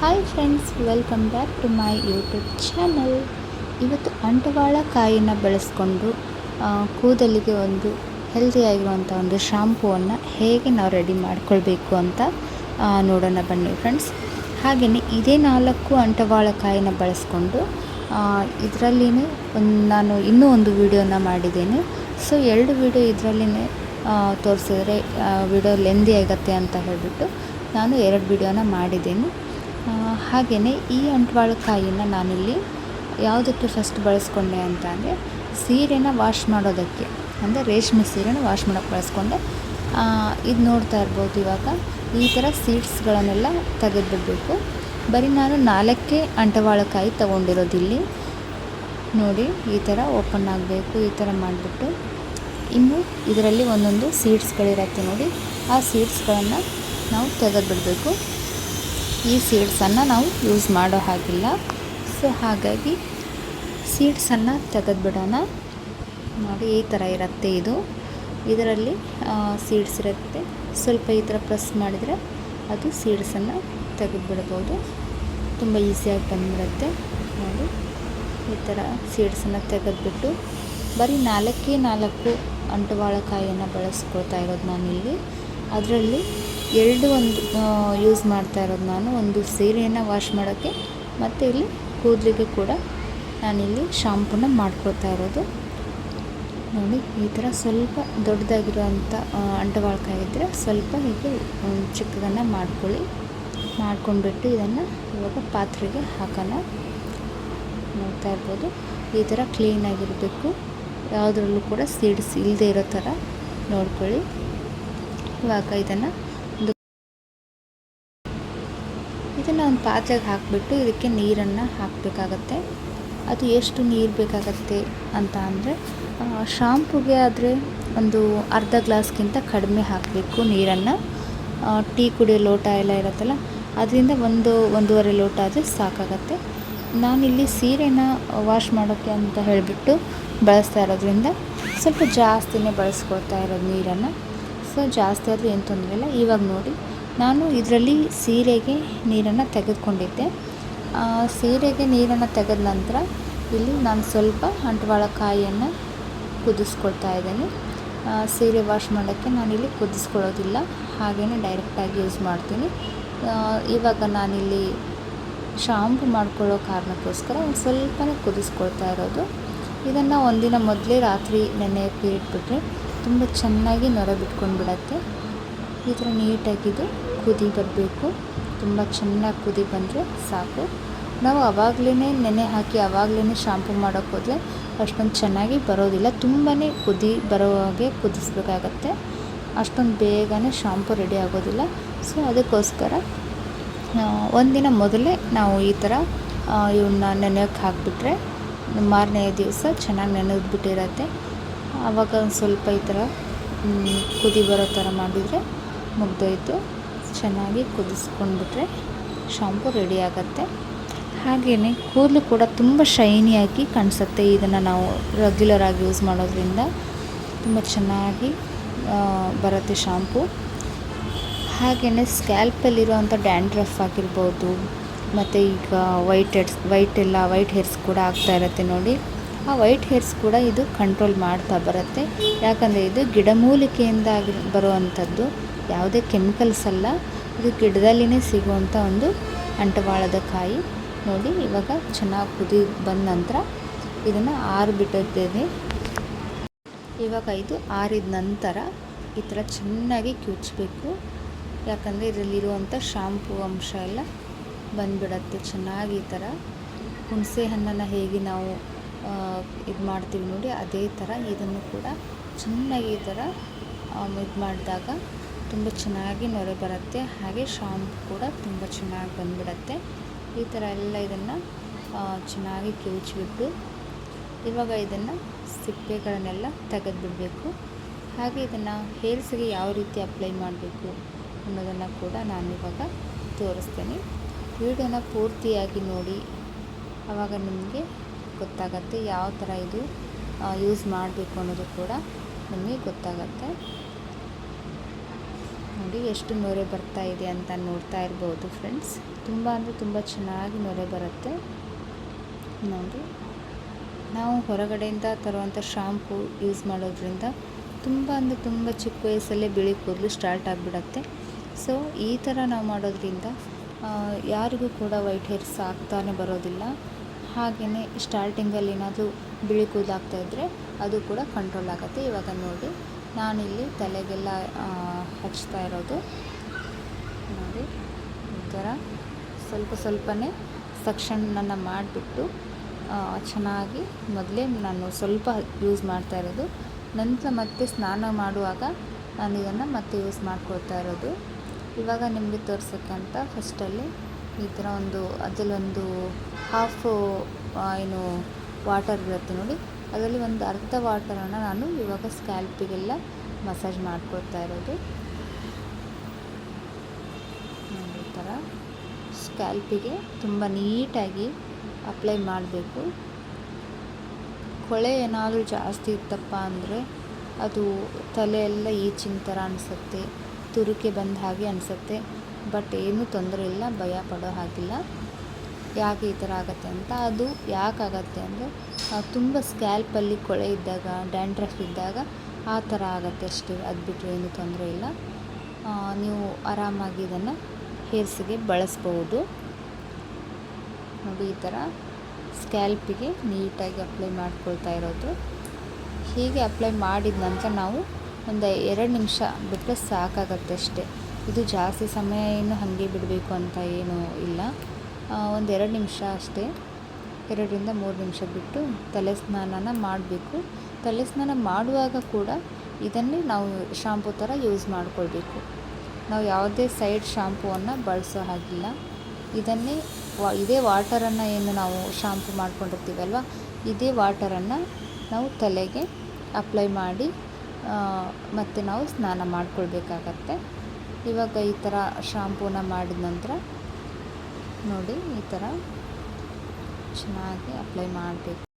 Hi friends welcome back to my YouTube channel ಇವತ್ತು ಅಂಟವಾಳ ಕಾಯಿನ ಬಳಸ್ಕೊಂಡು ಕೂದಲಿಗೆ ಒಂದು ಹೆಲ್ದಿಯಾಗಿರುವಂಥ ಒಂದು ಶಾಂಪೂವನ್ನು ಹೇಗೆ ನಾವು ರೆಡಿ ಮಾಡ್ಕೊಳ್ಬೇಕು ಅಂತ ನೋಡೋಣ ಬನ್ನಿ ಫ್ರೆಂಡ್ಸ್ ಹಾಗೆಯೇ ಇದೇ ನಾಲ್ಕು ಅಂಟವಾಳ ಕಾಯಿನ ಬಳಸ್ಕೊಂಡು ಇದರಲ್ಲಿನೇ ಒಂದು ನಾನು ಇನ್ನೂ ಒಂದು ವಿಡಿಯೋನ ಮಾಡಿದ್ದೇನೆ. ಸೊ ಎರಡು ವಿಡಿಯೋ ಇದರಲ್ಲಿನೇ ತೋರಿಸಿದರೆ ವಿಡಿಯೋ ಲೆಂದಿ ಆಗುತ್ತೆ ಅಂತ ಹೇಳಿಬಿಟ್ಟು ನಾನು ಎರಡು ವಿಡಿಯೋನ ಮಾಡಿದ್ದೀನಿ. ಹಾಗೆಯೇ ಈ ಅಂಟ್ವಾಳ ಕಾಯಿನ ನಾನಿಲ್ಲಿ ಯಾವುದಕ್ಕೆ ಫಸ್ಟ್ ಬಳಸ್ಕೊಂಡೆ ಅಂತ ಅಂದರೆ ಸೀರೆನ ವಾಶ್ ಮಾಡೋದಕ್ಕೆ. ಅಂದರೆ ರೇಷ್ಮೆ ಸೀರೆನ ವಾಶ್ ಮಾಡೋಕ್ಕೆ ಬಳಸ್ಕೊಂಡೆ. ಇದು ನೋಡ್ತಾ ಇರ್ಬೋದು ಇವಾಗ. ಈ ಥರ ಸೀಡ್ಸ್ಗಳನ್ನೆಲ್ಲ ತೆಗೆದುಬಿಡಬೇಕು. ಬರೀ ನಾನು ನಾಲ್ಕೇ ಅಂಟವಾಳಕಾಯಿ ತೊಗೊಂಡಿರೋದಿಲ್ಲಿ ನೋಡಿ, ಈ ಥರ ಓಪನ್ ಆಗಬೇಕು, ಈ ಥರ ಮಾಡಿಬಿಟ್ಟು. ಇನ್ನು ಇದರಲ್ಲಿ ಒಂದೊಂದು ಸೀಡ್ಸ್ಗಳಿರತ್ತೆ ನೋಡಿ. ಆ ಸೀಡ್ಸ್ಗಳನ್ನು ನಾವು ತೆಗೆದುಬಿಡಬೇಕು. ಈ ಸೀಡ್ಸನ್ನು ನಾವು ಯೂಸ್ ಮಾಡೋ ಹಾಗಿಲ್ಲ. ಸೊ, ಹಾಗಾಗಿ ಸೀಡ್ಸನ್ನು ತೆಗೆದುಬಿಡೋಣ. ನೋಡಿ, ಈ ಥರ ಇರುತ್ತೆ ಇದು. ಇದರಲ್ಲಿ ಸೀಡ್ಸ್ ಇರುತ್ತೆ. ಸ್ವಲ್ಪ ಈ ಥರ ಪ್ರೆಸ್ ಮಾಡಿದರೆ ಅದು ಸೀಡ್ಸನ್ನು ತೆಗೆದುಬಿಡ್ಬೋದು. ತುಂಬ ಈಸಿಯಾಗಿ ಬಂದುಬಿಡುತ್ತೆ. ನೋಡಿ, ಈ ಥರ ಸೀಡ್ಸನ್ನು ತೆಗೆದುಬಿಟ್ಟು ಬರೀ ನಾಲ್ಕೇ ನಾಲ್ಕು ಅಂಟುವಾಳಕಾಯಿಯನ್ನು ಬಳಸ್ಕೊಳ್ತಾ ಇರೋದು ನಾನಿಲ್ಲಿ. ಅದರಲ್ಲಿ ಎರಡು ಒಂದು ಯೂಸ್ ಮಾಡ್ತಾ ಇರೋದು ನಾನು. ಒಂದು ಸೀರೆಯನ್ನು ವಾಶ್ ಮಾಡೋಕ್ಕೆ, ಮತ್ತು ಇಲ್ಲಿ ಕೂದಲಿಗೆ ಕೂಡ ನಾನಿಲ್ಲಿ ಶಾಂಪೂನ ಮಾಡ್ಕೊಳ್ತಾ ಇರೋದು. ನೋಡಿ, ಈ ಥರ ಸ್ವಲ್ಪ ದೊಡ್ಡದಾಗಿರುವಂಥ ಅಂಟವಾಳಕಾಯಿ ಇದ್ದರೆ ಸ್ವಲ್ಪ ಹೀಗೆ ಚಿಕ್ಕದನ್ನು ಮಾಡ್ಕೊಳ್ಳಿ. ಮಾಡ್ಕೊಂಡ್ಬಿಟ್ಟು ಇದನ್ನು ಇವಾಗ ಪಾತ್ರೆಗೆ ಹಾಕೋಣ. ನೋಡ್ತಾ ಇರ್ಬೋದು. ಈ ಥರ ಕ್ಲೀನಾಗಿರಬೇಕು ಯಾವುದ್ರಲ್ಲೂ ಕೂಡ ಸೀಡ್ಸ್ ಇಲ್ಲದೆ ಇರೋ ಥರ ನೋಡ್ಕೊಳ್ಳಿ. ಇವಾಗ ಇದನ್ನು ಒಂದು ಇದನ್ನು ಒಂದು ಪಾತ್ರೆಗೆ ಹಾಕಿಬಿಟ್ಟು ಇದಕ್ಕೆ ನೀರನ್ನು ಹಾಕಬೇಕಾಗತ್ತೆ. ಅದು ಎಷ್ಟು ನೀರು ಬೇಕಾಗತ್ತೆ ಅಂತ ಅಂದರೆ ಶಾಂಪುಗೆ ಆದರೆ ಒಂದು ಅರ್ಧ ಗ್ಲಾಸ್ಗಿಂತ ಕಡಿಮೆ ಹಾಕಬೇಕು ನೀರನ್ನು. ಟೀ ಕುಡಿಯೋ ಲೋಟ ಎಲ್ಲ ಇರುತ್ತಲ್ಲ, ಅದರಿಂದ ಒಂದು ಒಂದೂವರೆ ಲೋಟ ಆದರೆ ಸಾಕಾಗತ್ತೆ. ನಾನಿಲ್ಲಿ ಸೀರೆನ ವಾಶ್ ಮಾಡೋಕ್ಕೆ ಅಂತ ಹೇಳಿಬಿಟ್ಟು ಬಳಸ್ತಾ ಇರೋದ್ರಿಂದ ಸ್ವಲ್ಪ ಜಾಸ್ತಿನೇ ಬಳಸ್ಕೊಳ್ತಾ ಇರೋದು ನೀರನ್ನು. ಸೊ ಜಾಸ್ತಿ ಆದರೂ ಏನು ತೊಂದರೆ ಇಲ್ಲ. ಇವಾಗ ನೋಡಿ, ನಾನು ಇದರಲ್ಲಿ ಸೀರೆಗೆ ನೀರನ್ನು ತೆಗೆದುಕೊಂಡಿದ್ದೆ. ಸೀರೆಗೆ ನೀರನ್ನು ತೆಗೆದ ನಂತರ ಇಲ್ಲಿ ನಾನು ಸ್ವಲ್ಪ ಅಂಟವಾಳ ಕಾಯಿಯನ್ನು ಕುದಿಸ್ಕೊಳ್ತಾ ಇದ್ದೇನೆ. ಸೀರೆ ವಾಶ್ ಮಾಡೋಕ್ಕೆ ನಾನಿಲ್ಲಿ ಕುದಿಸ್ಕೊಳ್ಳೋದಿಲ್ಲ. ಹಾಗೆಯೇ ಡೈರೆಕ್ಟಾಗಿ ಯೂಸ್ ಮಾಡ್ತೀನಿ. ಇವಾಗ ನಾನಿಲ್ಲಿ ಶಾಂಪು ಮಾಡ್ಕೊಳ್ಳೋ ಕಾರಣಕ್ಕೋಸ್ಕರ ಒಂದು ಸ್ವಲ್ಪನೇ ಕುದಿಸ್ಕೊಳ್ತಾ ಇರೋದು. ಇದನ್ನು ಒಂದಿನ ಮೊದಲೇ ರಾತ್ರಿ ನೆನೆಯೋಕ್ಕೆ ಇಟ್ಬಿಟ್ರೆ ತುಂಬ ಚೆನ್ನಾಗಿ ನೊರೆ ಬಿಟ್ಕೊಂಡು ಬಿಡತ್ತೆ ಈ ಥರ ನೀಟಾಗಿದ್ದು ಕುದಿ ಬರಬೇಕು. ತುಂಬ ಚೆನ್ನಾಗಿ ಕುದಿ ಬಂದರೆ ಸಾಕು. ನಾವು ಆವಾಗಲೇ ನೆನೆ ಹಾಕಿ ಆವಾಗಲೇ ಶಾಂಪು ಮಾಡೋಕ್ಕೆ ಹೋದರೆ ಅಷ್ಟೊಂದು ಚೆನ್ನಾಗಿ ಬರೋದಿಲ್ಲ. ತುಂಬಾ ಕುದಿ ಬರೋ ಹಾಗೆ ಕುದಿಸ್ಬೇಕಾಗತ್ತೆ. ಅಷ್ಟೊಂದು ಬೇಗನೆ ಶಾಂಪು ರೆಡಿ ಆಗೋದಿಲ್ಲ. ಸೊ, ಅದಕ್ಕೋಸ್ಕರ ಒಂದಿನ ಮೊದಲೇ ನಾವು ಈ ಥರ ಇವನ್ನ ನೆನೆಯೋಕ್ಕೆ ಹಾಕಿಬಿಟ್ರೆ ಮಾರನೇ ದಿವಸ ಚೆನ್ನಾಗಿ ನೆನೆದ್ಬಿಟ್ಟಿರತ್ತೆ. ಆವಾಗ ಒಂದು ಸ್ವಲ್ಪ ಈ ಥರ ಕುದಿ ಬರೋ ಥರ ಮಾಡಿದರೆ ಮುಗ್ದೋಯ್ತು. ಚೆನ್ನಾಗಿ ಕುದಿಸ್ಕೊಂಡ್ಬಿಟ್ರೆ ಶಾಂಪು ರೆಡಿ ಆಗುತ್ತೆ. ಹಾಗೆಯೇ ಕೂದಲು ಕೂಡ ತುಂಬ ಶೈನಿಯಾಗಿ ಕಾಣಿಸುತ್ತೆ. ಇದನ್ನು ನಾವು ರೆಗ್ಯುಲರ್ ಆಗಿ ಯೂಸ್ ಮಾಡೋದ್ರಿಂದ ತುಂಬ ಚೆನ್ನಾಗಿ ಬರುತ್ತೆ ಶಾಂಪು ಹಾಗೆಯೇ ಸ್ಕ್ಯಾಲ್ಪಲ್ಲಿರುವಂಥ ಡ್ಯಾಂಡ್ರಫ್ ಆಗಿರ್ಬೋದು, ಮತ್ತು ಈಗ ವೈಟ್ ಹೆಡ್ಸ್ ವೈಟ್ ಎಲ್ಲ ವೈಟ್ ಹೇರ್ಸ್ ಕೂಡ ಆಗ್ತಾ ಇರುತ್ತೆ ನೋಡಿ. ಆ ವೈಟ್ ಹೇರ್ಸ್ ಕೂಡ ಇದು ಕಂಟ್ರೋಲ್ ಮಾಡ್ತಾ ಬರುತ್ತೆ. ಯಾಕಂದರೆ ಇದು ಗಿಡಮೂಲಿಕೆಯಿಂದ ಆಗಿ ಬರುವಂಥದ್ದು. ಯಾವುದೇ ಕೆಮಿಕಲ್ಸ್ ಅಲ್ಲ. ಇದು ಗಿಡದಲ್ಲಿನೇ ಸಿಗುವಂಥ ಒಂದು ಅಂಟವಾಳದ ಕಾಯಿ. ನೋಡಿ, ಇವಾಗ ಚೆನ್ನಾಗಿ ಕುದಿ ಬಂದ ನಂತರ ಇದನ್ನು ಆರು ಬಿಟ್ಟಿದ್ದೇನೆ ಇವಾಗ ಇದು ಆರಿದ ನಂತರ ಈ ಥರ ಚೆನ್ನಾಗಿ ಕಿವುಚಬೇಕು ಯಾಕಂದರೆ ಇದರಲ್ಲಿರುವಂಥ ಶಾಂಪು ಅಂಶ ಎಲ್ಲ ಬಂದುಬಿಡತ್ತೆ ಚೆನ್ನಾಗಿ ಈ ಥರ. ಹುಣಸೆ ಹಣ್ಣನ್ನು ಹೇಗೆ ನಾವು ಇದು ಮಾಡ್ತೀವಿ ನೋಡಿ, ಅದೇ ಥರ ಇದನ್ನು ಕೂಡ ಚೆನ್ನಾಗಿ ಈ ಥರ ಇದು ಮಾಡಿದಾಗ ತುಂಬ ಚೆನ್ನಾಗಿ ನೊರೆ ಬರುತ್ತೆ. ಹಾಗೆ ಶಾಂಪು ಕೂಡ ತುಂಬ ಚೆನ್ನಾಗಿ ಬಂದ್ಬಿಡತ್ತೆ. ಈ ಥರ ಎಲ್ಲ ಇದನ್ನು ಚೆನ್ನಾಗಿ ಕಿವುಚಿಬಿಟ್ಟು ಇವಾಗ ಇದನ್ನು ಸಿಪ್ಪೆಗಳನ್ನೆಲ್ಲ ತೆಗೆದುಬಿಡಬೇಕು. ಹಾಗೆ ಇದನ್ನು ಹೇರ್ಸ್ಗೆ ಯಾವ ರೀತಿ ಅಪ್ಲೈ ಮಾಡಬೇಕು ಅನ್ನೋದನ್ನು ಕೂಡ ನಾನು ಇವಾಗ ತೋರಿಸ್ತೇನೆ. ವಿಡಿಯೋನ ಪೂರ್ತಿಯಾಗಿ ನೋಡಿ. ಆವಾಗ ನಿಮಗೆ ಗೊತ್ತಾಗತ್ತೆ ಯಾವ ಥರ ಇದು ಯೂಸ್ ಮಾಡಬೇಕು ಅನ್ನೋದು ಕೂಡ ನಮಗೆ ಗೊತ್ತಾಗತ್ತೆ. ನೋಡಿ ಎಷ್ಟು ನೊರೆ ಬರ್ತಾ ಇದೆ ಅಂತ ನೋಡ್ತಾ ಇರ್ಬೋದು ಫ್ರೆಂಡ್ಸ್ ತುಂಬ ಅಂದರೆ ತುಂಬ ಚೆನ್ನಾಗಿ ನೊರೆ ಬರುತ್ತೆ. ನೋಡಿ, ನಾವು ಹೊರಗಡೆಯಿಂದ ತರುವಂಥ ಶಾಂಪು ಯೂಸ್ ಮಾಡೋದ್ರಿಂದ ತುಂಬ ಅಂದರೆ ತುಂಬ ಚಿಕ್ಕ ವಯಸ್ಸಲ್ಲೇ ಬಿಳಿ ಕೂದಲು ಸ್ಟಾರ್ಟ್ ಆಗಿಬಿಡತ್ತೆ. ಸೊ ಈ ಥರ ನಾವು ಮಾಡೋದ್ರಿಂದ ಯಾರಿಗೂ ಕೂಡ ವೈಟ್ ಹೇರ್ಸ್ ಆಗ್ತಾನೆ ಬರೋದಿಲ್ಲ. ಹಾಗೆಯೇ ಸ್ಟಾರ್ಟಿಂಗಲ್ಲಿ ಏನಾದರೂ ಬಿಳಿ ಕೂದಲಾಗ್ತಾ ಇದ್ದರೆ ಅದು ಕೂಡ ಕಂಟ್ರೋಲ್ ಆಗುತ್ತೆ. ಇವಾಗ ನೋಡಿ, ನಾನಿಲ್ಲಿ ತಲೆಗೆಲ್ಲ ಹಚ್ತಾ ಇರೋದು. ನೋಡಿ, ಈ ಥರ ಸ್ವಲ್ಪ ಸ್ವಲ್ಪನೇ ಸಕ್ಷನನ್ನು ಮಾಡಿಬಿಟ್ಟು ಚೆನ್ನಾಗಿ ಮೊದಲೇ ನಾನು ಸ್ವಲ್ಪ ಯೂಸ್ ಮಾಡ್ತಾ ಇರೋದು. ನಂತರ ಮತ್ತೆ ಸ್ನಾನ ಮಾಡುವಾಗ ನಾನು ಇದನ್ನು ಮತ್ತೆ ಯೂಸ್ ಮಾಡ್ಕೊಳ್ತಾ ಇರೋದು. ಇವಾಗ ನಿಮಗೆ ತೋರ್ಸೋಕ್ಕೆ ಫಸ್ಟಲ್ಲಿ ಈ ಥರ ಒಂದು ಅದರಲ್ಲೊಂದು ಹಾಫು ಏನು ವಾಟರ್ ಇರುತ್ತೆ ನೋಡಿ. ಅದರಲ್ಲಿ ಒಂದು ಅರ್ಧ ವಾಟರನ್ನು ನಾನು ಇವಾಗ ಸ್ಕ್ಯಾಲ್ಪಿಗೆಲ್ಲ ಮಸಾಜ್ ಮಾಡ್ಕೊಳ್ತಾ ಇರೋದು. ಈ ಥರ ಸ್ಕ್ಯಾಲ್ಪಿಗೆ ತುಂಬ ನೀಟಾಗಿ ಅಪ್ಲೈ ಮಾಡಬೇಕು. ಕೊಳೆ ಏನಾದರೂ ಜಾಸ್ತಿ ಇತ್ತಪ್ಪ ಅಂದರೆ ಅದು ತಲೆಯೆಲ್ಲ ಈಚಿನ ಥರ ಅನಿಸುತ್ತೆ, ತುರುಕೆ ಬಂದ ಹಾಗೆ ಅನಿಸುತ್ತೆ. ಬಟ್ ಏನೂ ತೊಂದರೆ ಇಲ್ಲ, ಭಯ ಪಡೋ ಹಾಗಿಲ್ಲ. ಯಾಕೆ ಈ ಥರ ಆಗುತ್ತೆ ಅಂತ, ಅದು ಯಾಕಾಗತ್ತೆ ಅಂದರೆ ತುಂಬ ಸ್ಕ್ಯಾಲ್ಪಲ್ಲಿ ಕೊಳೆ ಇದ್ದಾಗ, ಡ್ಯಾಂಡ್ರಫ್ ಇದ್ದಾಗ ಆ ಥರ ಆಗುತ್ತೆ ಅಷ್ಟೇ. ಅದು ಬಿಟ್ಟರೆ ಏನೂ ತೊಂದರೆ ಇಲ್ಲ. ನೀವು ಆರಾಮಾಗಿ ಇದನ್ನು ಹೇರ್ಸಿಗೆ ಬಳಸ್ಬೋದು. ನೋಡಿ, ಈ ಥರ ಸ್ಕ್ಯಾಲ್ಪಿಗೆ ನೀಟಾಗಿ ಅಪ್ಲೈ ಮಾಡ್ಕೊಳ್ತಾ ಇರೋದು. ಹೀಗೆ ಅಪ್ಲೈ ಮಾಡಿದ ನಂತರ ನಾವು ಒಂದು ಎರಡು ನಿಮಿಷ ಬಿಟ್ಟರೆ ಸಾಕಾಗತ್ತೆ ಅಷ್ಟೇ. ಇದು ಜಾಸ್ತಿ ಸಮಯ ಏನು ಹಾಗೆ ಬಿಡಬೇಕು ಅಂತ ಏನು ಇಲ್ಲ. ಒಂದು ಎರಡು ನಿಮಿಷ ಅಷ್ಟೇ. ಎರಡರಿಂದ ಮೂರು ನಿಮಿಷ ಬಿಟ್ಟು ತಲೆ ಸ್ನಾನನ ಮಾಡಬೇಕು. ತಲೆ ಸ್ನಾನ ಮಾಡುವಾಗ ಕೂಡ ಇದನ್ನೇ ನಾವು ಶಾಂಪೂ ಥರ ಯೂಸ್ ಮಾಡಿಕೊಳ್ಬೇಕು. ನಾವು ಯಾವುದೇ ಸೈಡ್ ಶಾಂಪೂವನ್ನು ಬಳಸೋ ಹಾಗಿಲ್ಲ. ಇದನ್ನೇ ವಾ, ಇದೇ ವಾಟರನ್ನು ಏನು ನಾವು ಶಾಂಪು ಮಾಡ್ಕೊಂಡಿರ್ತೀವಲ್ವ, ಇದೇ ವಾಟರನ್ನು ನಾವು ತಲೆಗೆ ಅಪ್ಲೈ ಮಾಡಿ ಮತ್ತು ನಾವು ಸ್ನಾನ ಮಾಡ್ಕೊಳ್ಬೇಕಾಗತ್ತೆ. ಇವಾಗ ಈ ಥರ ಶಾಂಪೂನ ಮಾಡಿದ ನಂತರ ನೋಡಿ ಈ ಥರ ಚೆನ್ನಾಗಿ ಅಪ್ಲೈ ಮಾಡಬೇಕು.